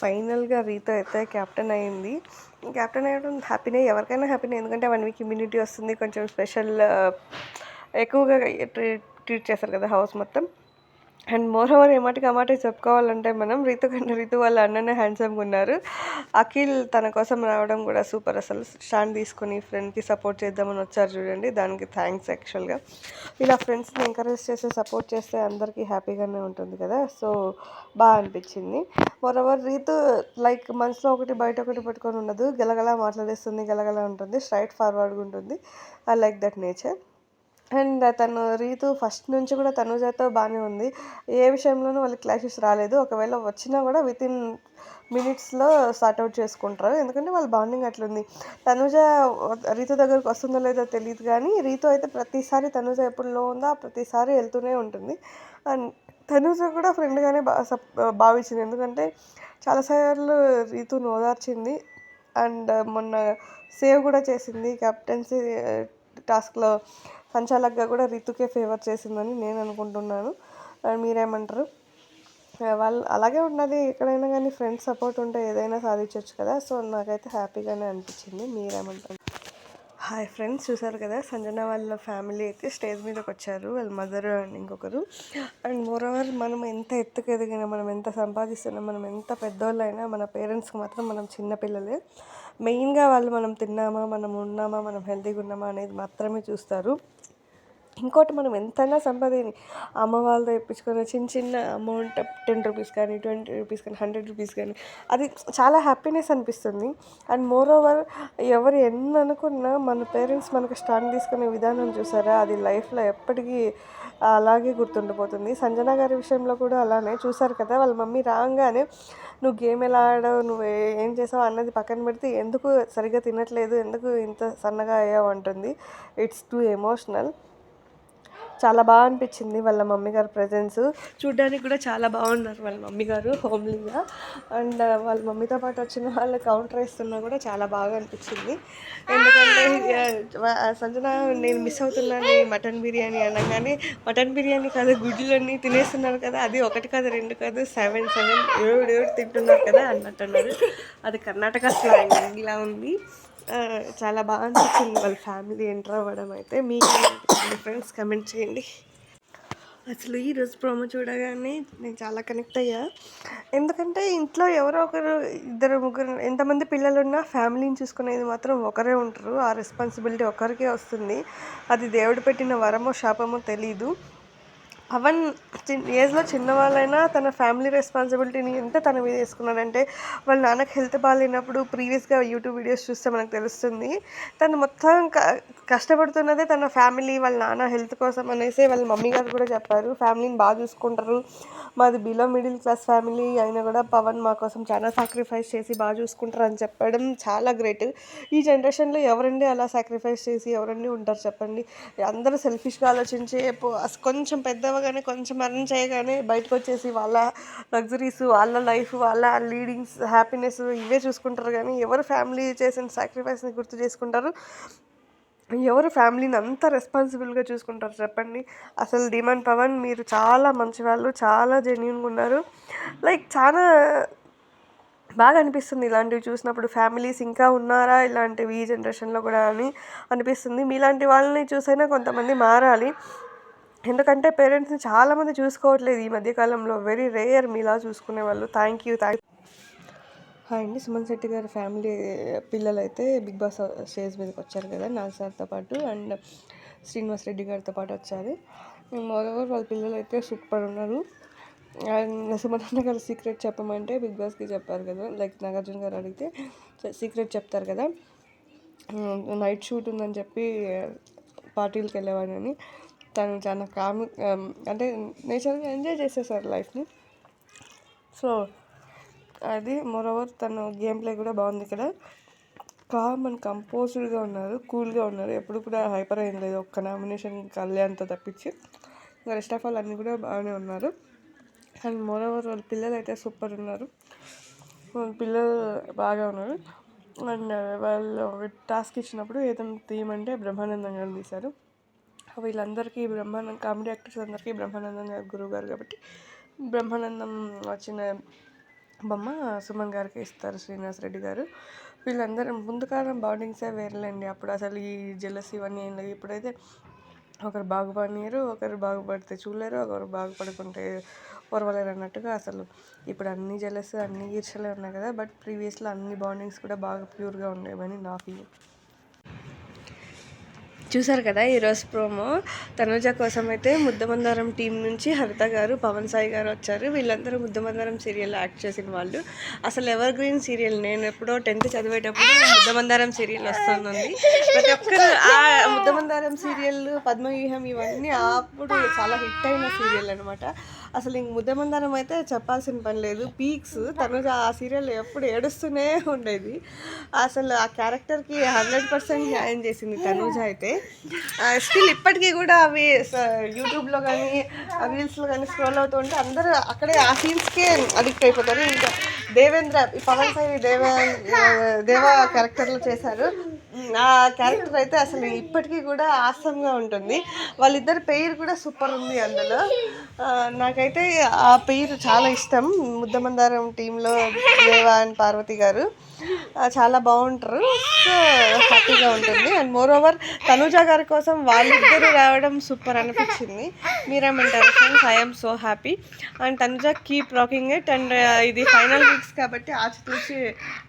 ఫైనల్గా రీతో అయితే క్యాప్టెన్ అయింది. క్యాప్టెన్ అయ్యడం హ్యాపీనే ఎవరికైనా హ్యాపీనే. ఎందుకంటే వన్ వీక్ ఇమ్యూనిటీ వస్తుంది కొంచెం స్పెషల్ ఎక్కువగా ట్రీట్ ట్రీట్ చేస్తారు కదా హౌస్ మొత్తం. అండ్ మోర్ ఓవర్ ఏమాటికి ఆ మాట చెప్పుకోవాలంటే మనం రితు కన్నా రీతు వాళ్ళ అన్ననే హ్యాండ్సమ్గా ఉన్నారు. అఖిల్ తన కోసం రావడం కూడా సూపర్ అసలు. స్టాండ్ తీసుకొని ఫ్రెండ్కి సపోర్ట్ చేద్దామని వచ్చారు చూడండి. దానికి థ్యాంక్స్ యాక్చువల్గా. ఇలా ఫ్రెండ్స్ని ఎంకరేజ్ చేస్తే సపోర్ట్ చేస్తే అందరికీ హ్యాపీగానే ఉంటుంది కదా. సో బాగా అనిపించింది. మోర్ ఓవర్ రీతు లైక్ మనసులో ఒకటి బయట ఒకటి పెట్టుకొని ఉండదు. గలగలా మాట్లాడేస్తుంది గలగలా ఉంటుంది. స్ట్రైట్ ఫార్వర్డ్గా ఉంటుంది. I like that nature. And తను రీతు ఫస్ట్ నుంచి కూడా తనుజతో బాగానే ఉంది. ఏ విషయంలోనూ వాళ్ళకి క్లాషెస్ రాలేదు. ఒకవేళ వచ్చినా కూడా విత్ ఇన్ మినిట్స్లో సార్ట్అవుట్ చేసుకుంటారు. ఎందుకంటే వాళ్ళ బాండింగ్ అట్లుంది. తనుజ రీతు దగ్గరకు వస్తుందో లేదో తెలియదు కానీ రీతు అయితే ప్రతిసారి తనుజ ఎప్పుడు లో ఉందో ప్రతిసారి వెళ్తూనే ఉంటుంది. అండ్ తనుజ కూడా ఫ్రెండ్గానే బా భావించింది. ఎందుకంటే చాలాసార్లు రీతును ఓదార్చింది. అండ్ మొన్న సేవ్ కూడా చేసింది. కెప్టెన్సీ టాస్క్లో uh, సంచాలక్గా కూడా రితుకే ఫేవర్ చేసిందని నేను అనుకుంటున్నాను. మీరేమంటారు? వాళ్ళు అలాగే ఉన్నది ఎక్కడైనా కానీ ఫ్రెండ్స్ సపోర్ట్ ఉంటే ఏదైనా సాధించవచ్చు కదా. సో నాకైతే హ్యాపీగానే అనిపించింది. మీరేమంటారు? హాయ్ ఫ్రెండ్స్ చూసారు కదా? సంజన వాళ్ళ ఫ్యామిలీ అయితే స్టేజ్ మీదకి వచ్చారు. వాళ్ళ మదర్ అండ్ ఇంకొకరు. అండ్ మోర్ ఓవర్ మనం ఎంత ఎత్తుకు ఎదిగినా మనం ఎంత సంపాదిస్తున్నా మనం ఎంత పెద్దోళ్ళైనా మన పేరెంట్స్కి మాత్రం మనం చిన్నపిల్లలే మెయిన్గా వాళ్ళు మనం తిన్నామా మనం ఉన్నామా మనం హెల్తీగా ఉన్నామా అనేది మాత్రమే చూస్తారు. ఇంకోటి మనం ఎంతైనా సంపాదిని అమ్మ వాళ్ళతో ఇప్పించుకున్న చిన్న చిన్న అమౌంట్ టెన్ రూపీస్ కానీ ట్వంటీ రూపీస్ కానీ హండ్రెడ్ రూపీస్ కానీ అది చాలా హ్యాపీనెస్ అనిపిస్తుంది. అండ్ మోర్ ఓవర్ ఎవరు ఎన్ని అనుకున్నా మన పేరెంట్స్ మనకు స్టాండ్ తీసుకునే విధానం చూసారా? అది లైఫ్లో ఎప్పటికీ అలాగే గుర్తుండిపోతుంది. సంజన గారి విషయంలో కూడా అలానే చూసారు కదా వాళ్ళ మమ్మీ రాగానే నువ్వు గేమ్ ఎలా ఆడావు? నువ్వు ఏం చేసావు? అన్నది పక్కన పెడితే ఎందుకు సరిగ్గా తినట్లేదు? ఎందుకు ఇంత సన్నగా అయ్యావు? అంటుంది. ఇట్స్ టూ ఎమోషనల్ చాలా బాగా అనిపించింది వాళ్ళ మమ్మీ గారు ప్రజెన్స్ చూడ్డానికి కూడా చాలా బాగున్నారు వాళ్ళ మమ్మీ గారు హోమ్లీగా. అండ్ వాళ్ళ మమ్మీతో పాటు వచ్చిన వాళ్ళు కౌంటర్ వేస్తున్నా కూడా చాలా బాగా అనిపించింది. ఎందుకంటే సంజన నేను మిస్ అవుతున్నాను మటన్ బిర్యానీ అనగానే మటన్ బిర్యానీ కాదు గుడ్లన్నీ తినేస్తున్నారు కదా అది ఒకటి కాదు రెండు కాదు సెవెన్ సెవెన్ ఏడు ఏడు తింటున్నారు కదా అన్నట్టు అన్నారు అది కర్ణాటక స్లాంగ్ ఇలా ఉంది. చాలా బాగా అనిపించింది వాళ్ళ ఫ్యామిలీ ఎంటర్ అవ్వడం అయితే. మీ ఫ్రెండ్స్ కమెంట్ చేయండి. అసలు ఈరోజు ప్రోమో చూడగానే నేను చాలా కనెక్ట్ అయ్యా. ఎందుకంటే ఇంట్లో ఎవరో ఒకరు ఇద్దరు ముగ్గురు ఎంతమంది పిల్లలు ఉన్నా ఫ్యామిలీని చూసుకునేది మాత్రం ఒకరే ఉంటారు. ఆ రెస్పాన్సిబిలిటీ ఒకరికే వస్తుంది. అది దేవుడు పెట్టిన వరమో శాపమో తెలీదు. పవన్ ఏజ్లో చిన్నవాళ్ళైనా తన ఫ్యామిలీ రెస్పాన్సిబిలిటీని ఎంత తన మీద వేసుకున్నాడంటే వాళ్ళ నాన్నకి హెల్త్ బాగాలేనప్పుడు ప్రీవియస్గా యూట్యూబ్ వీడియోస్ చూస్తే మనకు తెలుస్తుంది. తను మొత్తం కష్టపడుతున్నదే తన ఫ్యామిలీ వాళ్ళ నాన్న హెల్త్ కోసం అనేసి వాళ్ళ మమ్మీ గారు కూడా చెప్పారు. ఫ్యామిలీని బాగా చూసుకుంటారు. మాది బిలో మిడిల్ క్లాస్ ఫ్యామిలీ అయినా కూడా పవన్ మా కోసం చాలా సాక్రిఫైస్ చేసి బాగా చూసుకుంటారు అని చెప్పడం చాలా గ్రేట్. ఈ జనరేషన్లో ఎవరండి అలా సాక్రిఫైస్ చేసి ఎవరండి ఉంటారు చెప్పండి? అందరూ సెల్ఫిష్గా ఆలోచించే కొంచెం పెద్దవ అవ్వగానే కొంచెం అర్న్ చేయగానే బయటకు వచ్చేసి వాళ్ళ లగ్జరీస్ వాళ్ళ లైఫ్ వాళ్ళ లీడింగ్స్ హ్యాపీనెస్ ఇవే చూసుకుంటారు. కానీ ఎవరు ఫ్యామిలీ చేసిన సాక్రిఫైస్ని గుర్తు చేసుకుంటారు? ఎవరు ఫ్యామిలీని అంత రెస్పాన్సిబుల్గా చూసుకుంటారు చెప్పండి? అసలు డిమాండ్ పవన్ మీరు చాలా మంచి వాళ్ళు చాలా జెన్యున్గా ఉన్నారు. లైక్ చాలా బాగా అనిపిస్తుంది ఇలాంటివి చూసినప్పుడు. ఫ్యామిలీస్ ఇంకా ఉన్నారా ఇలాంటివి ఈ జనరేషన్లో కూడా అని అనిపిస్తుంది. మీలాంటి వాళ్ళని చూసైనా కొంతమంది మారాలి. ఎందుకంటే పేరెంట్స్ని చాలామంది చూసుకోవట్లేదు ఈ మధ్యకాలంలో. వెరీ రేయర్ మీలా చూసుకునే వాళ్ళు థ్యాంక్ యూ థ్యాంక్ హాయ్ అండి సుమన్ శెట్టి గారి ఫ్యామిలీ పిల్లలు అయితే బిగ్ బాస్ స్టేజ్ మీదకి వచ్చారు కదా నాగ్ సార్తో పాటు అండ్ శ్రీనివాస్ రెడ్డి గారితో పాటు వచ్చారు. మోరోవర్ వాళ్ళ పిల్లలు అయితే సూపర్ ఉన్నారు. అండ్ సుమన్ గారు సీక్రెట్ చెప్పమంటే బిగ్ బాస్కి చెప్పారు కదా లైక్ నాగార్జున గారు అడిగితే సీక్రెట్ చెప్తారు కదా. నైట్ షూట్ ఉందని చెప్పి పార్టీలకు వెళ్ళేవాడిని తను చాలా కామ్ అంటే నేచర్గా ఎంజాయ్ చేసేసారు లైఫ్ని. సో అది మోరోవర్ తను గేమ్ ప్లే కూడా బాగుంది ఇక్కడ. కామ్ అండ్ కంపోజ్డ్గా ఉన్నారు కూల్గా ఉన్నారు. ఎప్పుడు కూడా హైపర్ అయింది లేదు ఒక్క నామినేషన్ కళ్యాణ్తో తప్పించి. ఇంకా రెస్ట్ ఆఫ్ ఆల్ అన్నీ కూడా బాగానే ఉన్నారు. అండ్ మోరోవర్ వాళ్ళ పిల్లలు అయితే సూపర్ ఉన్నారు. వాళ్ళ పిల్లలు బాగా ఉన్నారు. అండ్ వాళ్ళు టాస్క్ ఇచ్చినప్పుడు ఏదైనా థీమ్ అంటే బ్రహ్మానందం గారు తీశారు. వీళ్ళందరికీ బ్రహ్మానందం కామెడీ యాక్టర్స్ అందరికీ బ్రహ్మానందం గారు గురువు గారు కాబట్టి బ్రహ్మానందం వచ్చిన బొమ్మ సుమన్ గారికి ఇస్తారు శ్రీనివాస్ రెడ్డి గారు. వీళ్ళందరూ ముందు కాలం బాండింగ్సే వేరేలేండి. అప్పుడు అసలు ఈ జెలస్ ఇవన్నీ ఏం లేదు ఇప్పుడైతే ఒకరు బాగుపడినారు ఒకరు బాగుపడితే చూడలేరు ఒకరు బాగుపడుకుంటే ఓర్వలేరు అన్నట్టుగా అసలు ఇప్పుడు అన్ని జెలస్ అన్ని ఈర్షలే ఉన్నాయి కదా. బట్ ప్రీవియస్లో అన్ని బాండింగ్స్ కూడా బాగా ప్యూర్గా ఉండేవని నా ఫీలింగ్. చూసారు కదా ఈరోజు ప్రోమో? తనుజ కోసం అయితే ముద్దమందారం టీం నుంచి హరిత గారు పవన్ సాయి గారు వచ్చారు. వీళ్ళందరూ ముద్దమందారం సీరియల్ యాక్ట్ చేసిన వాళ్ళు. అసలు ఎవర్ గ్రీన్ సీరియల్ నేను ఎప్పుడో టెన్త్ చదివేటప్పుడు ముద్దమందారం సీరియల్ వస్తుంది ప్రతి ఒక్కరు ఆ ముద్దమందారం సీరియల్ పద్మవ్యూహం ఇవన్నీ అప్పుడు చాలా హిట్ అయిన సీరియల్ అనమాట అసలు ఇంక ముద్దమందారం అయితే చెప్పాల్సిన పని లేదు. పీక్స్ తనుజ ఆ సీరియల్ ఎప్పుడు ఏడుస్తూనే ఉండేది. అసలు ఆ క్యారెక్టర్కి హండ్రెడ్ పర్సెంట్ న్యాయం చేసింది తనుజ అయితే. స్టిల్ ఇప్పటికీ కూడా అవి యూట్యూబ్లో కానీ రీల్స్లో కానీ స్క్రోల్ అవుతూ ఉంటే అందరూ అక్కడే ఆ సీన్స్కే అడిక్ట్ అయిపోతారు. ఇంకా దేవేంద్ర పవన్ సాయి దేవ దేవ క్యారెక్టర్లో చేశారు. ఆ క్యారెక్టర్ అయితే అసలు ఇప్పటికీ కూడా ఆసంగా ఉంటుంది. వాళ్ళిద్దరి పేరు కూడా సూపర్ ఉంది అందులో. నాకైతే ఆ పేరు చాలా ఇష్టం. ముద్దమందారం టీంలో దేవా అండ్ పార్వతి గారు. చాలా బాగుంటారు. సో హ్యాపీగా ఉంటుంది. అండ్ మోర్ ఓవర్ తనుజ గారి కోసం వాళ్ళిద్దరూ రావడం సూపర్ అనిపించింది. మీరేమంటారు friends I'm so happy and Tanuja keep rocking it and ఇది ఫైనల్ వీక్స్ కాబట్టి ఆచితూచి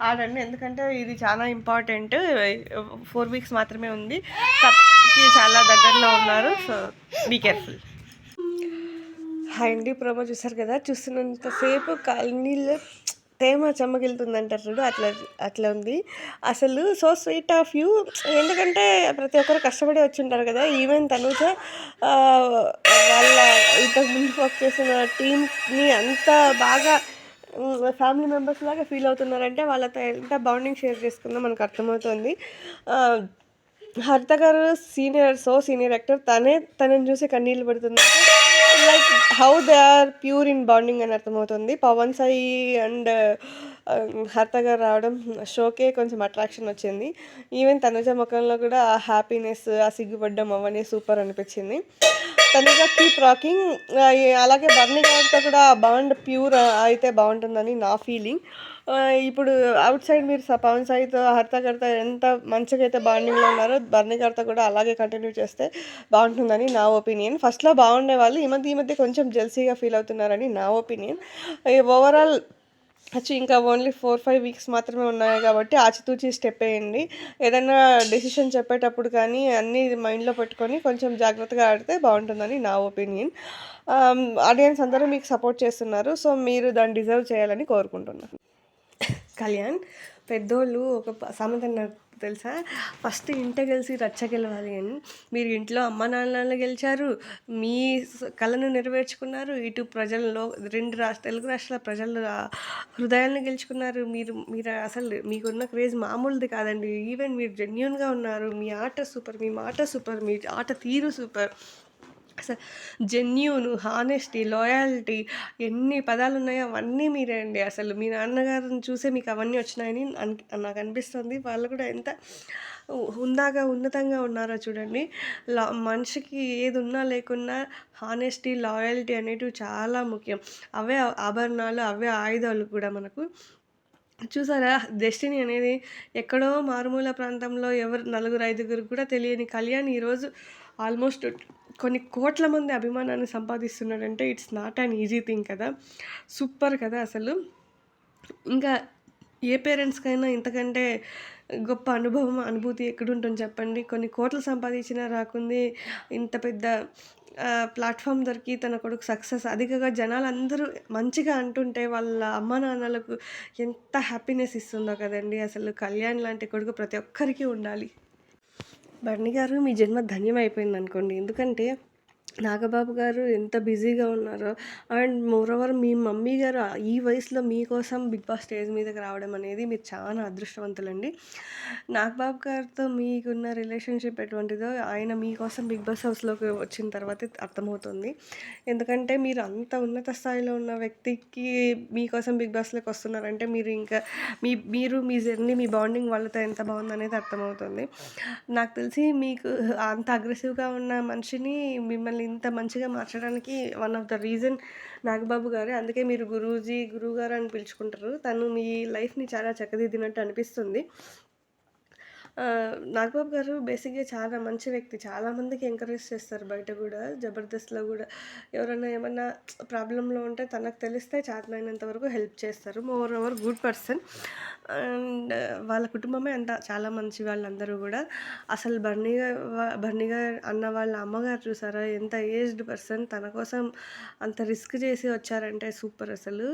ఆడండి. ఎందుకంటే ఇది చాలా ఇంపార్టెంట్ ఫోర్ వీక్స్ మాత్రమే ఉంది. కప్కి చాలా దగ్గరలో ఉన్నారు సో బీ కేర్ఫుల్ హాయ్ అండి ప్రోమో చూసారు కదా? చూస్తున్నంతసేపు కాలనీలో తేమ చెమ్మగిలుతుందంటారు చూడు అట్లా అట్లా ఉంది. అసలు సో స్వీట్ ఆఫ్ యూ ఎందుకంటే ప్రతి ఒక్కరు కష్టపడి వచ్చి ఉంటారు కదా ఈవెన్ తనుజ వాళ్ళ ఇంతకు ముందు వర్క్ చేసిన టీంని అంత బాగా ఫ్యామిలీ మెంబర్స్ లాగా ఫీల్ అవుతున్నారంటే వాళ్ళతో ఎంత బాండింగ్ షేర్ చేసుకుందో మనకు అర్థమవుతుంది. హరిత గారు సీనియర్ సో సీనియర్ యాక్టర్ తనే తనని చూసి కన్నీళ్ళు పెడుతుంది like how they are pure in bonding అని అర్థమవుతుంది. పవన్ సాయి అండ్ హరిత గారు రావడం షోకే కొంచెం అట్రాక్షన్ వచ్చింది. ఈవెన్ తనుజ ముఖంలో కూడా ఆ హ్యాపీనెస్ ఆ సిగ్గుపడ్డం అవన్నీ సూపర్ అనిపించింది. తనగా కీప్ రాకింగ్ అలాగే బర్నీ గారితో కూడా బాండ్ ప్యూర్ అయితే బాగుంటుందని నా ఫీలింగ్ ఇప్పుడు అవుట్ సైడ్ మీరు స- పవన్ సాయితో హర్త కర్త ఎంత మంచిగా అయితే బాండింగ్లో ఉన్నారో బర్నీ గారితో కూడా అలాగే కంటిన్యూ చేస్తే బాగుంటుందని నా ఒపీనియన్ ఫస్ట్లో బాగుండే వాళ్ళు ఈ మధ్య ఈ మధ్య కొంచెం జెల్సీగా ఫీల్ అవుతున్నారని నా ఒపీనియన్ ఓవరాల్ వచ్చి ఇంకా ఓన్లీ ఫోర్ ఫైవ్ వీక్స్ మాత్రమే ఉన్నాయి కాబట్టి ఆచితూచి స్టెప్ వేయండి. ఏదైనా డెసిషన్ చెప్పేటప్పుడు కానీ అన్నీ మైండ్లో పెట్టుకొని కొంచెం జాగ్రత్తగా ఆడితే బాగుంటుందని నా ఒపీనియన్ ఆడియన్స్ um, అందరూ మీకు సపోర్ట్ చేస్తున్నారు సో మీరు దాన్ని డిజర్వ్ చేయాలని కోరుకుంటున్నాను. కళ్యాణ్ పెద్దోళ్ళు ఒక సామెత తెలుసా? ఫస్ట్ ఇంట గెలిచి రచ్చ గెలవాలి అని. మీరు ఇంట్లో అమ్మ నాన్నలు గెలిచారు మీ కళను నెరవేర్చుకున్నారు ఇటు ప్రజల్లో రెండు రాష్ట్ర తెలుగు రాష్ట్రాల ప్రజల హృదయాలను గెలుచుకున్నారు. మీరు మీరు అసలు మీకున్న క్రేజ్ మామూలుది కాదండి. ఈవెన్ మీరు జెన్యున్గా ఉన్నారు. మీ ఆట సూపర్ మీ మాట సూపర్ మీ ఆట తీరు సూపర్. అసలు జెన్యూన్ హానెస్టీ లాయాలిటీ ఎన్ని పదాలు ఉన్నాయో అవన్నీ మీరే అండి. అసలు మీ నాన్నగారిని చూసే మీకు అవన్నీ వచ్చినాయని నాకు అనిపిస్తుంది. వాళ్ళు కూడా ఎంత హుందాగా ఉన్నతంగా ఉన్నారో చూడండి. లా మనిషికి ఏది ఉన్నా లేకున్నా హానెస్టీ లాయల్టీ అనేటివి చాలా ముఖ్యం. అవే ఆభరణాలు అవే ఆయుధాలు కూడా మనకు చూసారా? డెస్టినీ అనేది ఎక్కడో మారుమూల ప్రాంతంలో ఎవరు నలుగురు ఐదుగురు కూడా తెలియని కళ్యాణ్ ఈరోజు ఆల్మోస్ట్ కొన్ని కోట్ల మంది అభిమానాన్ని సంపాదిస్తున్నాడంటే it's not an easy thing కదా. సూపర్ కదా అసలు. ఇంకా ఏ పేరెంట్స్కైనా ఇంతకంటే గొప్ప అనుభవం అనుభూతి ఎక్కడుంటుంది చెప్పండి. కొన్ని కోట్లు సంపాదించినా రాకుంది ఇంత పెద్ద ప్లాట్ఫామ్ దొరికి తన కొడుకు సక్సెస్. అధికగా జనాలు అందరూ మంచిగా అంటుంటే వాళ్ళ అమ్మ నాన్నలకు ఎంత హ్యాపీనెస్ ఇస్తుందో కదండి. అసలు కళ్యాణ్ లాంటి కొడుకు ప్రతి ఒక్కరికి ఉండాలి. బర్ణి గారు మీ జన్మ ధన్యం అయిపోయింది అనుకోండి ఎందుకంటే నాగబాబు గారు ఎంత బిజీగా ఉన్నారో అండ్ మోరోవర్ మీ మమ్మీ గారు ఈ వయసులో మీకోసం బిగ్ బాస్ స్టేజ్ మీదకి రావడం అనేది మీరు చాలా అదృష్టవంతులండి. నాగబాబు గారితో మీకున్న రిలేషన్షిప్ ఎటువంటిదో ఆయన మీకోసం బిగ్ బాస్ హౌస్లోకి వచ్చిన తర్వాతే అర్థమవుతుంది. ఎందుకంటే మీరు అంత ఉన్నత స్థాయిలో ఉన్న వ్యక్తికి మీకోసం బిగ్ బాస్లోకి వస్తున్నారంటే మీరు ఇంకా మీ మీరు మీ జర్నీ మీ బాండింగ్ వాళ్ళతో ఎంత బాగుందనేది అర్థమవుతుంది. నాకు తెలిసి మీకు అంత అగ్రెసివ్గా ఉన్న మనిషిని మిమ్మల్ని మిమ్మల్ని ఇంత మంచిగా మార్చడానికి one of the reason Nagababu గారే. అందుకే మీరు గురూజీ గురువు గారు అని పిలుచుకుంటారు. తను మీ లైఫ్ని చాలా చక్కదిద్దినట్టు అనిపిస్తుంది. నాగబాబు గారు బేసిక్గా చాలా మంచి వ్యక్తి. చాలామందికి ఎంకరేజ్ చేస్తారు బయట కూడా. జబర్దస్త్లో కూడా ఎవరైనా ఏమన్నా ప్రాబ్లంలో ఉంటే తనకు తెలిస్తే చేతనైనంత వరకు హెల్ప్ చేస్తారు. Moreover good person. అండ్ వాళ్ళ కుటుంబమే అంత చాలా మంచి వాళ్ళందరూ కూడా. అసలు బర్నీ బర్నీ గారు అన్న వాళ్ళ అమ్మగారు చూసారా? ఎంత ఏజ్డ్ పర్సన్. తన కోసం అంత రిస్క్ చేసి వచ్చారంటే సూపర్ అసలు.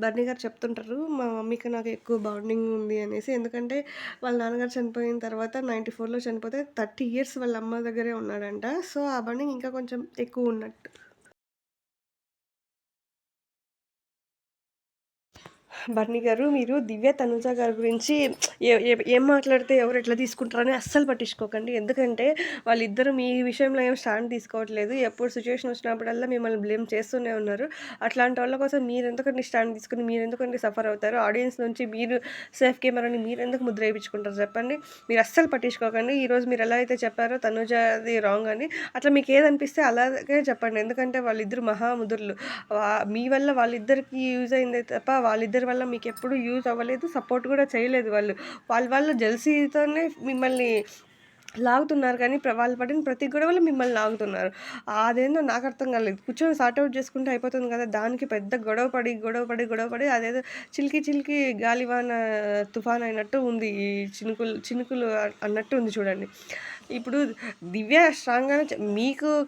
బర్నీ గారు చెప్తుంటారు మా మమ్మీకి నాకు ఎక్కువ బాండింగ్ ఉంది అనేసి. ఎందుకంటే వాళ్ళ నాన్నగారు అయిన తర్వాత నైంటీ ఫోర్లో చనిపోతే థర్టీ ఇయర్స్ వాళ్ళ అమ్మ దగ్గరే ఉన్నాడంట. సో ఆ బాండింగ్ ఇంకా కొంచెం ఎక్కువ ఉన్నట్టు. బర్ణి గారు మీరు దివ్య తనుజ గారి గురించి ఏ- ఏం మాట్లాడితే ఎవరు ఎట్లా తీసుకుంటారని అస్సలు పట్టించుకోకండి. ఎందుకంటే వాళ్ళిద్దరూ మీ విషయంలో ఏం స్టాండ్ తీసుకోవట్లేదు. ఎప్పుడు సిచ్యువేషన్ వచ్చినప్పుడల్లా మిమ్మల్ని బ్లేమ్ చేస్తూనే ఉన్నారు. అట్లాంటి వాళ్ళ కోసం మీరు ఎందుకంటే స్టాండ్ తీసుకుని మీరు ఎందుకంటే సఫర్ అవుతారు? ఆడియన్స్ నుంచి మీరు సేఫ్ కెమెరాని మీరు ఎందుకు ముద్ర వేయించుకుంటారు చెప్పండి? మీరు అస్సలు పట్టించుకోకండి. ఈరోజు మీరు ఎలా అయితే చెప్పారో తనుజది రాంగ్ అని. అట్లా మీకు ఏదనిపిస్తే అలాగే చెప్పండి. ఎందుకంటే వాళ్ళిద్దరు మహాముదురులు మీ వల్ల వాళ్ళిద్దరికి యూజ్ అయిందే తప్ప వాళ్ళిద్దరు వల్ల మీకు ఎప్పుడు యూజ్ అవ్వలేదు సపోర్ట్ కూడా చేయలేదు వాళ్ళు. వాళ్ళ వాళ్ళ జెల్సీతోనే మిమ్మల్ని లాగుతున్నారు కానీ వాళ్ళు పడిన ప్రతి గొడవలు మిమ్మల్ని లాగుతున్నారు. అదేందో నాకు అర్థం కాలేదు. కూర్చొని సార్ట్అవుట్ చేసుకుంటే అయిపోతుంది కదా దానికి పెద్ద గొడవ పడి గొడవ పడి గొడవ పడి అదేదో చిలికి చిలికి గాలివాన తుఫాన్ అయినట్టు ఉంది ఈ చినుకులు చినుకులు అన్నట్టు ఉంది చూడండి. ఇప్పుడు దివ్య స్ట్రాంగ్గానే చె- మీకు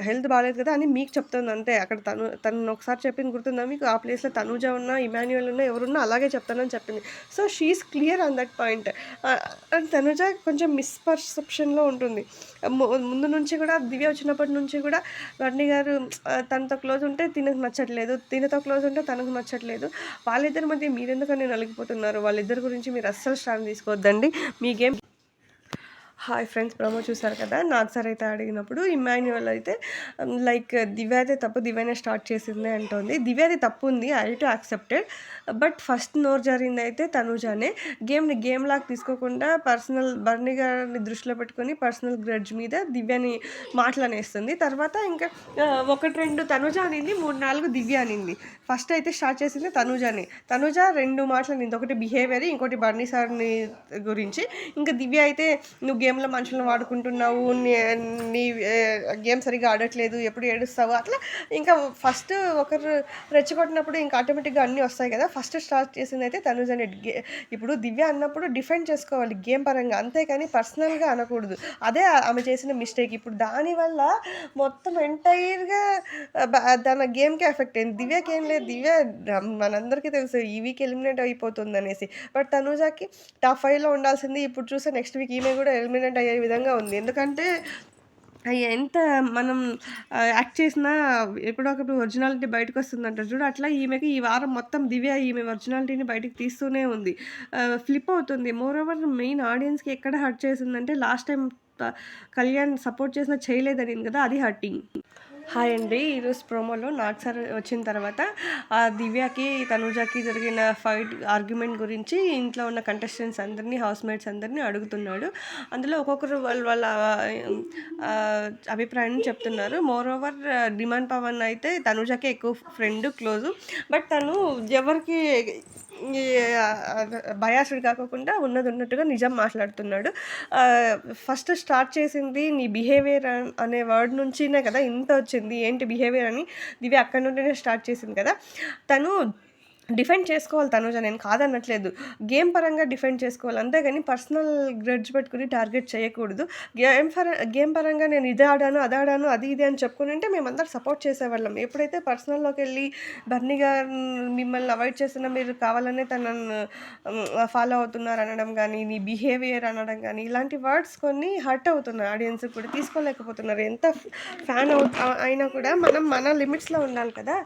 హెల్త్ బాగాలేదు కదా అని మీకు చెప్తుంది అంతే. అక్కడ తను తను ఒకసారి చెప్పింది గుర్తుందా మీకు? ఆ ప్లేస్లో తనుజ ఉన్నా ఇమాన్యువల్ ఉన్నా ఎవరున్నా అలాగే చెప్తానని చెప్పింది. So she is clear on that point and Tanuja కొంచెం మిస్పర్సెప్షన్లో ఉంటుంది. ముందు నుంచి కూడా దివ్య వచ్చినప్పటి నుంచి కూడా వర్ణి గారు తనతో క్లోజ్ ఉంటే తినకు నచ్చట్లేదు. తినతో క్లోజ్ ఉంటే తనకు నచ్చట్లేదు. వాళ్ళిద్దరి మధ్య మీరెందుకని నలిగిపోతున్నారు? వాళ్ళిద్దరి గురించి మీరు అస్సలు స్టాండ్ తీసుకోవద్దండి. మీ గేమ్ హాయ్ ఫ్రెండ్స్ ప్రమో చూసారు కదా? నాకు సార్ అయితే అడిగినప్పుడు ఇమాన్యువల్ అయితే లైక్ దివ్య అయితే తప్పు దివ్యనే స్టార్ట్ చేసింది అంటుంది. దివ్యది తప్పు ఉంది I too accepted but first నోరు జరిగింది అయితే తనుజానే. గేమ్ని గేమ్ లాగా తీసుకోకుండా పర్సనల్ బర్నీ గారిని దృష్టిలో పెట్టుకొని పర్సనల్ గ్రడ్జ్ మీద దివ్యని మాటలనేస్తుంది తర్వాత ఇంకా ఒకటి రెండు తనుజ అనింది మూడు నాలుగు దివ్య అనింది. ఫస్ట్ అయితే స్టార్ట్ చేసింది తనుజాని. తనుజ రెండు మాటలు అనింది. ఒకటి బిహేవియర్ ఇంకోటి బర్నీ సార్ని గురించి. ఇంకా దివ్య అయితే నువ్వు గేమ్ టైంలో మనుషులను వాడుకుంటున్నావు నీ నీ గేమ్ సరిగ్గా ఆడట్లేదు ఎప్పుడు ఏడుస్తావు అట్లా ఇంకా ఫస్ట్ ఒకరు రెచ్చగొట్టినప్పుడు ఇంకా ఆటోమేటిక్గా అన్నీ వస్తాయి కదా. ఫస్ట్ స్టార్ట్ చేసింది అయితే తనుజ్ గే- ఇప్పుడు దివ్య అన్నప్పుడు డిఫెండ్ చేసుకోవాలి గేమ్ పరంగా అంతేకాని పర్సనల్గా అనకూడదు. అదే ఆమె చేసిన మిస్టేక్ ఇప్పుడు దానివల్ల మొత్తం ఎంటైర్గా తన గేమ్కి ఎఫెక్ట్ అయింది. దివ్యకి ఏం లేదు. దివ్య మనందరికీ తెలుసు ఈ వీక్ ఎలిమినేట్ అయిపోతుంది అనేసి బట్ తనుజాకి టాప్ ఫైవ్లో ఉండాల్సింది. ఇప్పుడు చూస్తే నెక్స్ట్ వీక్ ఈమె కూడా ఎలిమినేట్ అయ్యే విధంగా ఉంది. ఎందుకంటే ఎంత మనం యాక్ట్ చేసినా ఎప్పుడొకప్పుడు ఒరిజినాలిటీ బయటకు వస్తుందంట చూడు అట్లా ఈమెకి ఈ వారం మొత్తం దివ్య ఈమె ఒరిజినాలిటీని బయటకు తీస్తూనే ఉంది. ఫ్లిప్ అవుతుంది. మోర్ ఓవర్ మెయిన్ ఆడియన్స్కి ఎక్కడ హర్ట్ చేసిందంటే లాస్ట్ టైం కళ్యాణ్ సపోర్ట్ చేసినా చేయలేదని కదా అది హర్టింగ్ హాయ్ అండి. ఈరోజు ప్రోమోలో నాగ్ సార్ వచ్చిన తర్వాత ఆ దివ్యాకి తనుజాకి జరిగిన ఫైట్ ఆర్గ్యుమెంట్ గురించి ఇంట్లో ఉన్న కంటెస్టెంట్స్ అందరినీ హౌస్ మేట్స్ అందరినీ అడుగుతున్నాడు. అందులో ఒక్కొక్కరు వాళ్ళ వాళ్ళ అభిప్రాయాన్ని అభిప్రాయం చెప్తున్నారు. మోర్ ఓవర్ డిమాండ్ పవన్ అయితే తనుజాకి ఎక్కువ ఫ్రెండ్ క్లోజ్ బట్ తను ఎవరికి బయాసుడు కాకుండా ఉన్నది ఉన్నట్టుగా నిజం మాట్లాడుతున్నాడు. ఫస్ట్ స్టార్ట్ చేసింది నీ బిహేవియర్ అనే వర్డ్ నుంచినే కదా ఇంత వచ్చింది. ఏంటి బిహేవియర్ అని దివ్య అక్కడి నుండినే స్టార్ట్ చేసింది కదా. తను డిఫెండ్ చేసుకోవాలి తనుజ నేను కాదనట్లేదు. గేమ్ పరంగా డిఫెండ్ చేసుకోవాలి. అంతేగాని పర్సనల్ గ్రెడ్జ్ పెట్టుకుని టార్గెట్ చేయకూడదు. గేమ్ పర గేమ్ పరంగా నేను ఇది ఆడాను అది ఆడాను అది ఇది అని చెప్పుకుని ఉంటే మేమందరం సపోర్ట్ చేసేవాళ్ళం. ఎప్పుడైతే పర్సనల్లోకి వెళ్ళి బర్నీ గారు మిమ్మల్ని అవాయిడ్ చేస్తున్నా మీరు కావాలనే తనను ఫాలో అవుతున్నారు అనడం కానీ నీ బిహేవియర్ అనడం కానీ ఇలాంటి వర్డ్స్ కొన్ని హర్ట్ అవుతున్నాయి ఆడియన్స్ కూడా తీసుకోలేకపోతున్నారు. ఎంత ఫ్యాన్ అవు అయినా కూడా మనం మన లిమిట్స్లో ఉండాలి కదా.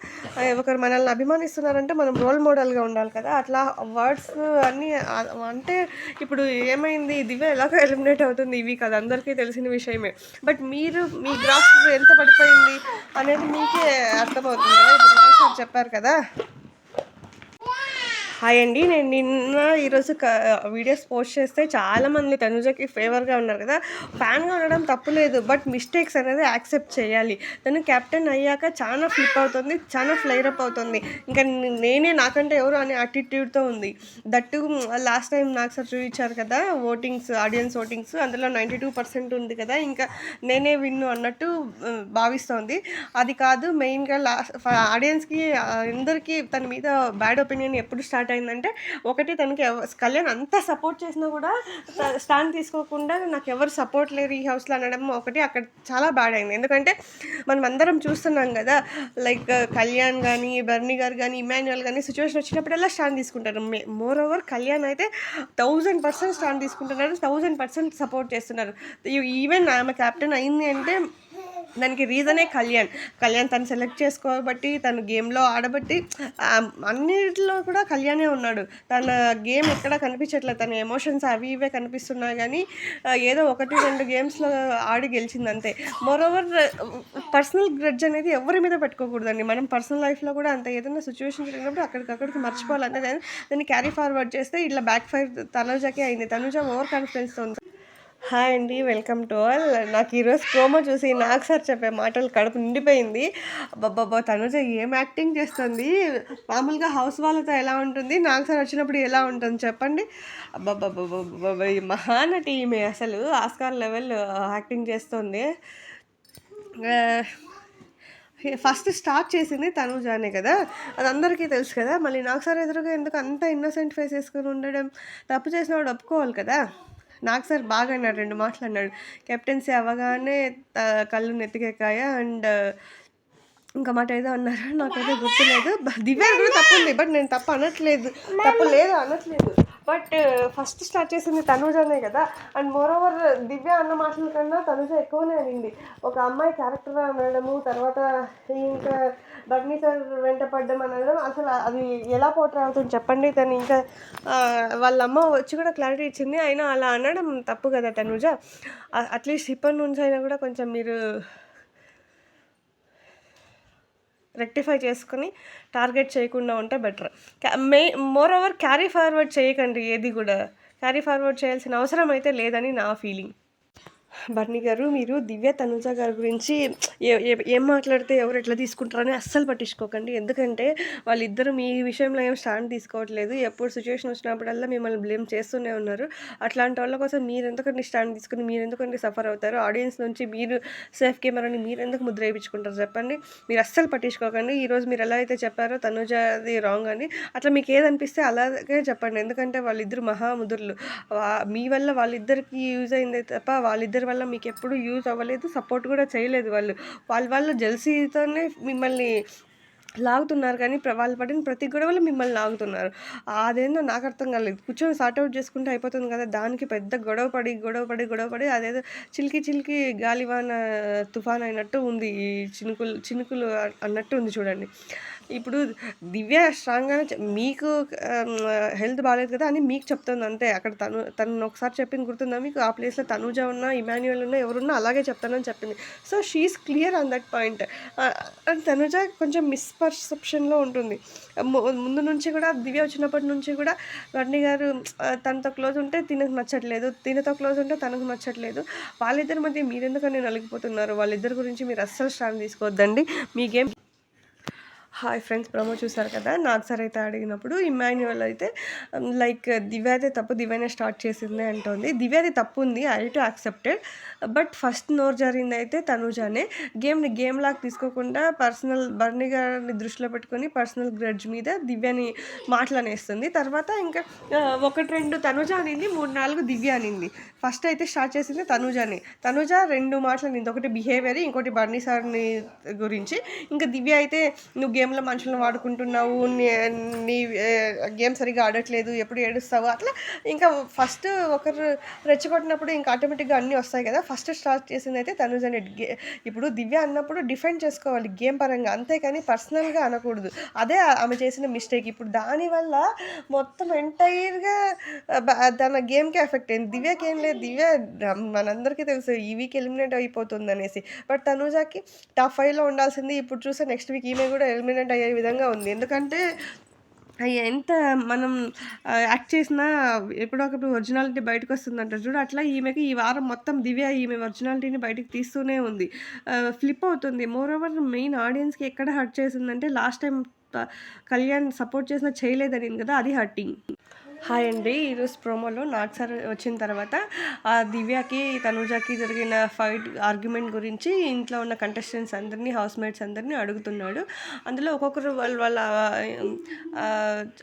ఒకరు మనల్ని అభిమానిస్తున్నారంటే మనం రోల్ మోడల్గా ఉండాలి కదా. అట్లా వర్డ్స్ అన్నీ అంటే ఇప్పుడు ఏమైంది? దివ్య ఎలాగో ఎలిమినేట్ అవుతుంది. ఇవి కదా అందరికీ తెలిసిన విషయమే. బట్ మీరు మీ గ్రాఫ్ ఎంత పడిపోయింది అనేది మీకే అర్థమవుతుంది కదా. ఇప్పుడు చెప్పారు కదా. హాయ్ అండి. నేను నిన్న ఈరోజు క వీడియోస్ పోస్ట్ చేస్తే చాలామంది తనుజకి ఫేవర్గా ఉన్నారు కదా. ఫ్యాన్గా ఉండడం తప్పులేదు బట్ మిస్టేక్స్ అనేది యాక్సెప్ట్ చేయాలి. తను కెప్టెన్ అయ్యాక చాలా ఫ్లిప్ అవుతుంది చాలా ఫ్లైర్ అప్ అవుతుంది. ఇంకా నేనే నాకంటే ఎవరు అనే యాటిట్యూడ్తో ఉంది. దట్టు లాస్ట్ టైం నాకు సార్ చూపించారు కదా ఓటింగ్స్ ఆడియన్స్ ఓటింగ్స్ అందులో నైంటీ టూ పర్సెంట్ ఉంది కదా. ఇంకా నేనే విన్ను అన్నట్టు భావిస్తోంది. అది కాదు మెయిన్గా లాస్ట్ ఆడియన్స్కి అందరికీ తన మీద బ్యాడ్ ఒపీనియన్ ఎప్పుడు స్టార్ట్ అయిందంటే ఒకటి తనకి కళ్యాణ్ అంత సపోర్ట్ చేసినా కూడా స్టాండ్ తీసుకోకుండా నాకు ఎవరు సపోర్ట్ లేరు ఈ హౌస్లో అనడం ఒకటి అక్కడ చాలా బ్యాడ్ అయింది. ఎందుకంటే మనం అందరం చూస్తున్నాం కదా లైక్ కళ్యాణ్ కానీ బర్నీ గారు కానీ ఇమాన్యువల్ కానీ సిచ్యువేషన్ వచ్చినప్పుడల్లా స్టాండ్ తీసుకుంటారు. మోర్ ఓవర్ కళ్యాణ్ అయితే థౌజండ్ పర్సెంట్ స్టాండ్ తీసుకుంటున్నారు థౌజండ్ పర్సెంట్ సపోర్ట్ చేస్తున్నారు. ఈవెన్ ఆమె కెప్టెన్ అయింది అంటే దానికి రీజనే కళ్యాణ్. కళ్యాణ్ తను సెలెక్ట్ చేసుకోబట్టి తను గేమ్లో ఆడబట్టి అన్నిటిలో కూడా కళ్యాణే ఉన్నాడు. తన గేమ్ ఎక్కడ కనిపించట్లేదు. తన ఎమోషన్స్ అవి ఇవే కనిపిస్తున్నాయి కానీ ఏదో ఒకటి రెండు గేమ్స్లో ఆడి గెలిచింది అంతే. మోరోవర్ పర్సనల్ గ్రెడ్జ్ అనేది ఎవరి మీద పెట్టుకోకూడదండి. మనం పర్సనల్ లైఫ్లో కూడా అంత. ఏదైనా సిచ్యువేషన్ జరిగినప్పుడు అక్కడికక్కడికి మర్చిపోవాలి. అంతే. దాన్ని- క్యారీ ఫార్వర్డ్ చేస్తే ఇట్లా బ్యాక్ ఫైర్ తనుజాకే అయింది. తనుజా ఓవర్ కాన్ఫిడెన్స్తో ఉంది. హాయ్ అండి వెల్కమ్ టు ఆల్. నాకు ఈరోజు ప్రోమో చూసి నాకు సార్ చెప్పే మాటలు కడుపు నిండిపోయింది. అబ్బబ్బబ్బా తనుజ ఏం యాక్టింగ్ చేస్తుంది? మామూలుగా హౌస్ వాళ్ళతో ఎలా ఉంటుంది? నాకు సార్ వచ్చినప్పుడు ఎలా ఉంటుంది? చెప్పండి. అబ్బబ్బబ్బబ్బబ్బ ఈ మహానటి ఈమె అసలు. ఆస్కార్ లెవెల్ యాక్టింగ్ చేస్తుంది. ఫస్ట్ స్టార్ట్ చేసింది తనుజానే కదా? అది అందరికీ తెలుసు కదా? మళ్ళీ నాకు సార్ ఎదురుగా ఎందుకు అంత ఇన్నోసెంట్ ఫేస్ వేసుకుని ఉండడం? తప్పు చేసిన వాడు ఒప్పుకోవాలి కదా? నాకు సార్ బాగా అన్నాడు రెండు మాటలు అన్నాడు. కెప్టెన్సీ అవ్వగానే కళ్ళు నెత్తికెక్కాయ అండ్ ఇంకా మాట ఏదో అన్నారా నాకైతే గుర్తులేదు. బ- దివ్య కూడా తప్పు ఉంది బట్ నేను తప్పు అనట్లేదు. తప్పు లేదు అనట్లేదు. బట్ ఫస్ట్ స్టార్ట్ చేసింది తనుజానే కదా. అండ్ మోర్ ఓవర్ దివ్య అన్న మాటల కన్నా తనుజ ఎక్కువనే అనింది. ఒక అమ్మాయి క్యారెక్టర్ అనడము తర్వాత ఇంకా బగ్ని సార్ వెంట పడ్డం అనడం అసలు అది ఎలా పోట్రా అవుతుంది చెప్పండి. తను ఇంకా వాళ్ళ అమ్మ వచ్చి కూడా క్లారిటీ ఇచ్చింది. అయినా అలా అనడం తప్పు కదా తనుజ. అట్లీస్ట్ ఇప్పటి నుంచి అయినా కూడా కొంచెం మీరు రెక్టిఫై చేసుకుని టార్గెట్ చేయకుండా ఉంటే better. May moreover carry forward చేయకండి ఏది కూడా. క్యారీ ఫార్వర్డ్ చేయాల్సిన అవసరం అయితే లేదని నా ఫీలింగ్. బర్ణి గారు మీరు దివ్య తనుజ గారి గురించి ఏ- ఏం మాట్లాడితే ఎవరు ఎట్లా తీసుకుంటారని అస్సలు పట్టించుకోకండి. ఎందుకంటే వాళ్ళిద్దరూ మీ విషయంలో ఏం స్టాండ్ తీసుకోవట్లేదు. ఎప్పుడు సిచ్యువేషన్ వచ్చినప్పుడల్లా మిమ్మల్ని బ్లేమ్ చేస్తూనే ఉన్నారు. అట్లాంటి వాళ్ళ కోసం మీరు ఎందుకంటే స్టాండ్ తీసుకుని మీరు ఎందుకంటే సఫర్ అవుతారు? ఆడియన్స్ నుంచి మీరు సేఫ్ కెమెరాని మీరు ఎందుకు ముద్ర వేయించుకుంటారు చెప్పండి? మీరు అస్సలు పట్టించుకోకండి. ఈరోజు మీరు ఎలా అయితే చెప్పారో తనుజది రాంగ్ అని. అట్లా మీకు ఏదనిపిస్తే అలాగే చెప్పండి. ఎందుకంటే వాళ్ళిద్దరు మహాముదురులు వా- మీ వల్ల వాళ్ళిద్దరికి యూజ్ అయిందే తప్ప వాళ్ళిద్దరు వల్ల మీకు ఎప్పుడు యూజ్ అవ్వలేదు సపోర్ట్ కూడా చేయలేదు వాళ్ళు. వాళ్ళ వాళ్ళ జెల్సీతోనే మిమ్మల్ని లాగుతున్నారు కానీ వాళ్ళు పడిన ప్రతి గొడవలు మిమ్మల్ని లాగుతున్నారు. అదేందో నాకు అర్థం కాలేదు. కూర్చొని సార్ట్అవుట్ చేసుకుంటే అయిపోతుంది కదా దానికి పెద్ద గొడవ పడి గొడవ పడి గొడవ పడి అదేదో చిలికి చిలికి గాలివాన తుఫాన్ అయినట్టు ఉంది ఈ చినుకులు చినుకులు అన్నట్టు ఉంది చూడండి. ఇప్పుడు దివ్య స్ట్రాంగ్గానే మీకు హెల్త్ బాగాలేదు కదా అని మీకు చెప్తుంది అంతే. అక్కడ తను తను ఒకసారి చెప్పింది గుర్తుందా మీకు? ఆ ప్లేస్లో తనుజ ఉన్నా ఇమాన్యువల్ ఉన్నా ఎవరున్నా అలాగే చెప్తానని చెప్పింది. So she is clear on that point and Tanuja కొంచెం మిస్పర్సెప్షన్లో ఉంటుంది. ముందు నుంచి కూడా దివ్య వచ్చినప్పటి నుంచి కూడా వర్ణి గారు తనతో క్లోజ్ ఉంటే తినకు నచ్చట్లేదు. తినతో క్లోజ్ ఉంటే తనకు నచ్చట్లేదు. వాళ్ళిద్దరి మధ్య మీరెందుకని నలిగిపోతున్నారు? వాళ్ళిద్దరి గురించి మీరు అస్సలు స్టాండ్ తీసుకోవద్దండి. మీకేం హాయ్ ఫ్రెండ్స్ ప్రమో చూసారు కదా? నాకు సార్ అయితే అడిగినప్పుడు ఇమాన్యువల్ అయితే లైక్ దివ్య అయితే తప్పు దివ్యనే స్టార్ట్ చేసింది అంటుంది. దివ్యది తప్పు ఉంది I too accepted but first నోరు జరిగింది అయితే తనుజానే. గేమ్ని గేమ్ లాగా తీసుకోకుండా పర్సనల్ బర్నీ గారిని దృష్టిలో పెట్టుకొని పర్సనల్ గ్రడ్జ్ మీద దివ్యని మాటలనేస్తుంది తర్వాత ఇంకా ఒకటి రెండు తనుజ అనింది మూడు నాలుగు దివ్య అనింది. ఫస్ట్ అయితే స్టార్ట్ చేసింది తనుజని. తనుజ రెండు మాటలు అనింది. ఒకటి బిహేవియర్ ఇంకోటి బర్నీ సార్ని గురించి. ఇంకా దివ్య అయితే నువ్వు గేమ్లో మనుషులను వాడుకుంటున్నావు నీ నీ గేమ్ సరిగా ఆడట్లేదు ఎప్పుడు ఏడుస్తావు? అట్లా ఇంకా ఫస్ట్ ఒకరు రెచ్చగొట్టినప్పుడు ఇంకా ఆటోమేటిక్గా అన్నీ వస్తాయి కదా. ఫస్ట్ స్టార్ట్ చేసింది అయితే తనుజ్ గే- ఇప్పుడు దివ్య అన్నప్పుడు డిఫెండ్ చేసుకోవాలి గేమ్ పరంగా. అంతేకాని పర్సనల్గా అనకూడదు. అదే ఆమె చేసిన మిస్టేక్. ఇప్పుడు దానివల్ల మొత్తం ఎంటైర్గా తన గేమ్కి ఎఫెక్ట్ అయింది. దివ్యకి ఏం లేదు. దివ్య మనందరికీ తెలుసు ఈ వీక్ ఎలిమినేట్ అయిపోతుంది అనేసి బట్ తనుజాకి టాప్ ఫైవ్లో ఉండాల్సింది. ఇప్పుడు చూస్తే నెక్స్ట్ వీక్ ఈమె కూడా ఎలిమినేట్ అయ్యే విధంగా ఉంది ఎందుకంటే ఎంత మనం యాక్ట్ చేసినా ఎప్పుడొకప్పుడు ఒరిజినాలిటీ బయటకొస్తుందంటారు చూడు, అట్లా ఈమెకి ఈ వారం మొత్తం దివ్య ఈమె ఒరిజినాలిటీని బయటకు తీస్తూనే ఉంది. ఫ్లిప్ అవుతుంది. మోరోవర్ మెయిన్ ఆడియన్స్‌కి ఎక్కడ హర్ట్ చేసిందంటే లాస్ట్ టైం కళ్యాణ్ సపోర్ట్ చేసినా చేయలేదని కదా! అది హర్టింగ్. హాయ్ అండి. ఈరోజు ప్రోమోలో నాగ్ సార్ వచ్చిన తర్వాత ఆ దివ్యాకి తనుజాకి జరిగిన ఫైట్ ఆర్గ్యుమెంట్ గురించి ఇంట్లో ఉన్న కంటెస్టెంట్స్ అందరినీ హౌస్ మేట్స్ అందరినీ అడుగుతున్నాడు. అందులో ఒక్కొక్కరు వాళ్ళ వాళ్ళ అభిప్రాయం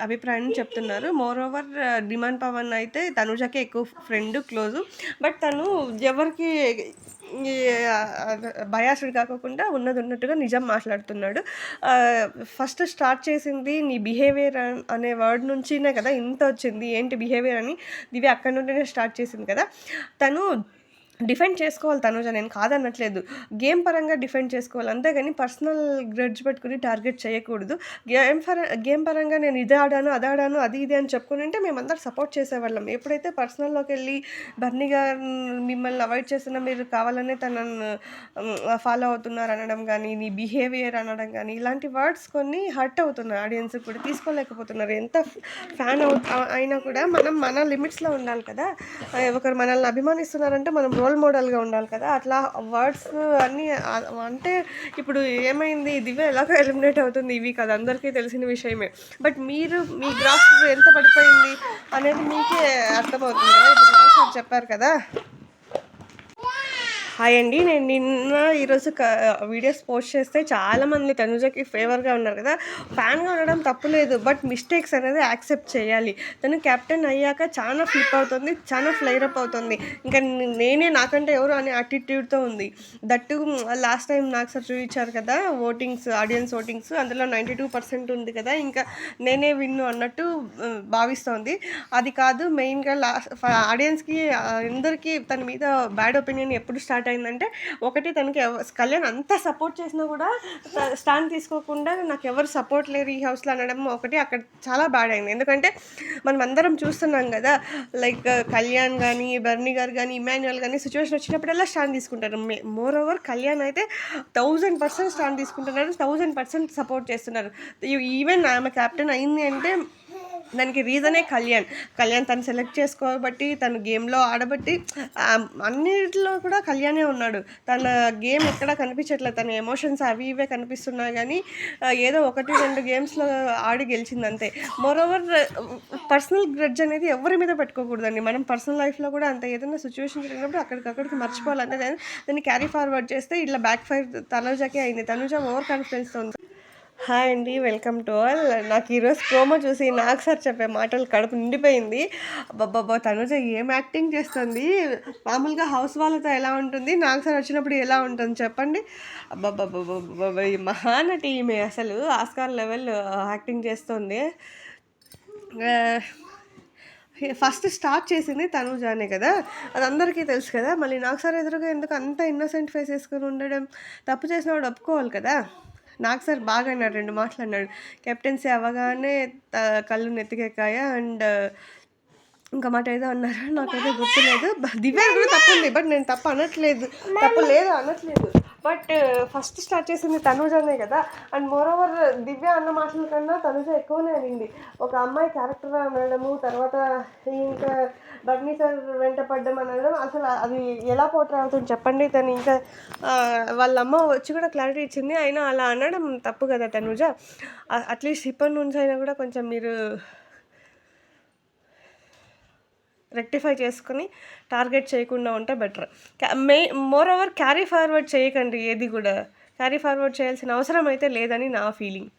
అభిప్రాయాన్ని చెప్తున్నారు. మోరోవర్ డిమాండ్ పవన్ అయితే తనుజాకి ఎక్కువ ఫ్రెండ్, క్లోజు. బట్ తను ఎవరికి బయాస్డ్ కాకుండా ఉన్నది ఉన్నట్టుగా నిజం మాట్లాడుతున్నాడు. ఫస్ట్ స్టార్ట్ చేసింది నీ బిహేవియర్ అనే వర్డ్ నుంచినే కదా ఇంత వచ్చింది ఏంటి బిహేవియర్ అని దివ్య అక్కడి నుండినే స్టార్ట్ చేసింది కదా! తను డిఫెండ్ చేసుకోవాలి తనుజ నేను కాదనట్లేదు. గేమ్ పరంగా డిఫెండ్ చేసుకోవాలి. అంతేగాని పర్సనల్ గ్రడ్జ్ పెట్టుకొని టార్గెట్ చేయకూడదు. గేమ్ పర గేమ్ పరంగా నేను ఇది ఆడాను, అది ఆడాను, అది ఇది అని చెప్పుకుని ఉంటే మేమందరం సపోర్ట్ చేసేవాళ్ళం. ఎప్పుడైతే పర్సనల్‌లోకెళ్ళి బర్నీ గారు మిమ్మల్ని అవాయిడ్ చేస్తున్నా మీరు కావాలనే తనను ఫాలో అవుతున్నారు అనడం కానీ నీ బిహేవియర్ అనడం కానీ ఇలాంటి వర్డ్స్ కొన్ని హర్ట్ అవుతున్నాయి ఆడియన్స్ కూడా తీసుకోలేకపోతున్నారు. ఎంత ఫ్యాన్ అవు అయినా కూడా మనం మన లిమిట్స్‌లో ఉండాలి కదా! ఒకరు మనల్ని అభిమానిస్తున్నారంటే మనం రోల్ మోడల్‌గా ఉండాలి కదా! అట్లా వర్డ్స్ అన్నీ అంటే ఇప్పుడు ఏమైంది దివ్య ఎలాగో ఎలిమినేట్ అవుతుంది ఇవి కదా అందరికీ తెలిసిన విషయమే. బట్ మీరు మీ గ్రాఫ్ ఎంత పడిపోయింది అనేది మీకే అర్థమవుతుంది కదా! ఇప్పుడు చెప్పారు కదా! హాయ్ అండి. నేను నిన్న, ఈరోజు క వీడియోస్ పోస్ట్ చేస్తే చాలామంది తనుజకి ఫేవర్‌గా ఉన్నారు కదా! ఫ్యాన్‌గా ఉండడం తప్పు లేదు. బట్ మిస్టేక్స్ అనేది యాక్సెప్ట్ చేయాలి. తను కెప్టెన్ అయ్యాక చాలా ఫ్లిప్ అవుతుంది. చాలా ఫ్లైర్ అప్ అవుతుంది. ఇంకా నేనే నాకంటే ఎవరు అనే యాటిట్యూడ్‌తో ఉంది. దట్టు లాస్ట్ టైం నాకు సార్ చూపించారు కదా! ఓటింగ్స్ ఆడియన్స్ ఓటింగ్స్ అందులో 92% ఉంది కదా! ఇంకా నేనే విన్ను అన్నట్టు భావిస్తోంది. అది కాదు మెయిన్‌గా లాస్ట్ ఆడియన్స్‌కి అందరికీ తన మీద బ్యాడ్ ఒపీనియన్ ఎప్పుడు స్టార్ట్ అయిందంటే ఒకటి తనకి కళ్యాణ్ అంత సపోర్ట్ చేసినా కూడా స్టాండ్ తీసుకోకుండా నాకు ఎవరు సపోర్ట్ లేరు ఈ హౌస్‌లో అనడం ఒకటి అక్కడ చాలా బ్యాడ్ అయింది. ఎందుకంటే మనం అందరం చూస్తున్నాం కదా! లైక్ కళ్యాణ్ కానీ బర్నీ గారు కానీ ఇమాన్యువల్ కానీ సిచ్యువేషన్ వచ్చినప్పుడల్లా స్టాండ్ తీసుకుంటారు. మే మోరోవర్ కళ్యాణ్ అయితే 1000% స్టాండ్ తీసుకుంటున్నారు. 1000% సపోర్ట్ చేస్తున్నారు. ఈవెన్ ఆమె కెప్టెన్ అయింది అంటే దానికి రీజనే కళ్యాణ్. కళ్యాణ్ తను సెలెక్ట్ చేసుకోబట్టి, తను గేమ్‌లో ఆడబట్టి అన్నిటిలో అన్నిట్లో కూడా కళ్యాణే ఉన్నాడు. తన గేమ్ ఎక్కడ కనిపించట్లేదు. తన ఎమోషన్స్ అవి ఇవే కనిపిస్తున్నాయి కానీ ఏదో 1, 2 గేమ్స్‌లో ఆడి గెలిచిందంతే. మోరోవర్ పర్సనల్ గ్రెడ్జ్ అనేది ఎవరి మీద పెట్టుకోకూడదండి. మనం పర్సనల్ లైఫ్‌లో కూడా అంత ఏదైనా సిచ్యువేషన్ జరిగినప్పుడు అక్కడికక్కడికి మర్చిపోవాలి. అంతే దాన్ని క్యారీ ఫార్వర్డ్ చేస్తే ఇట్లా బ్యాక్ ఫైర్ తనూజకే అయింది. తనుజా ఓవర్ కాన్ఫిడెన్స్‌తో ఉంది. హాయ్ అండి. Welcome to all. నాకు ఈరోజు ప్రోమో చూసి నాగ్ సార్ చెప్పే మాటలు కడుపు నిండిపోయింది. అబ్బబ్బబ్బా! తనుజ ఏం యాక్టింగ్ చేస్తుంది. మామూలుగా హౌస్ వాళ్ళతో ఎలా ఉంటుంది, నాగ్ సార్ వచ్చినప్పుడు ఎలా ఉంటుంది చెప్పండి. అబ్బబ్బబ్బబ్బబ్బబ్బ! ఈ మహానటి ఈమె అసలు ఆస్కార్ లెవెల్ యాక్టింగ్ చేస్తోంది. ఫస్ట్ స్టార్ట్ చేసింది తనుజానే కదా! అది అందరికీ తెలుసు కదా! మళ్ళీ నాగ్ సార్ ఎదురుగా ఎందుకు అంత ఇన్నోసెంట్ ఫేస్ వేసుకొని ఉండడం? తప్పు చేసిన వాడు ఒప్పుకోవాలి కదా! నాకు సార్ బాగా అన్నాడు. రెండు మాటలు అన్నాడు. కెప్టెన్సీ అవ్వగానే కళ్ళు నెత్తికెక్కాయ అండ్ ఇంకా మాట ఏదో అన్నారా నాకైతే గుర్తులేదు. బ దివ్యది ఉంది బట్ నేను తప్పు అనట్లేదు. తప్పు లేదు అనట్లేదు. బట్ ఫస్ట్ స్టార్ట్ చేసింది తనుజనే కదా! అండ్ మోరోవర్ దివ్య అన్న మాటల కన్నా తనుజ ఎక్కువనే అనింది. ఒక అమ్మాయి క్యారెక్టర్ అనడము, తర్వాత ఇంకా బర్నీ సార్ వెంట పడ్డం అనడం అసలు అది ఎలా పోర్ట్రే అవుతుంది చెప్పండి. తను ఇంకా వాళ్ళ అమ్మ వచ్చి కూడా క్లారిటీ ఇచ్చింది. అయినా అలా అనడం తప్పు కదా తనుజ అట్‌లీస్ట్ ఇప్పటి అయినా కూడా కొంచెం మీరు రెక్టిఫై చేసుకొని టార్గెట్ చేయకుండా ఉంటే బెటర్. క మోర్ మోరోవర్ క్యారీ ఫార్వర్డ్ చేయకండి ఏది కూడా. క్యారీ ఫార్వర్డ్ చేయాల్సిన అవసరం అయితే లేదని నా ఫీలింగ్.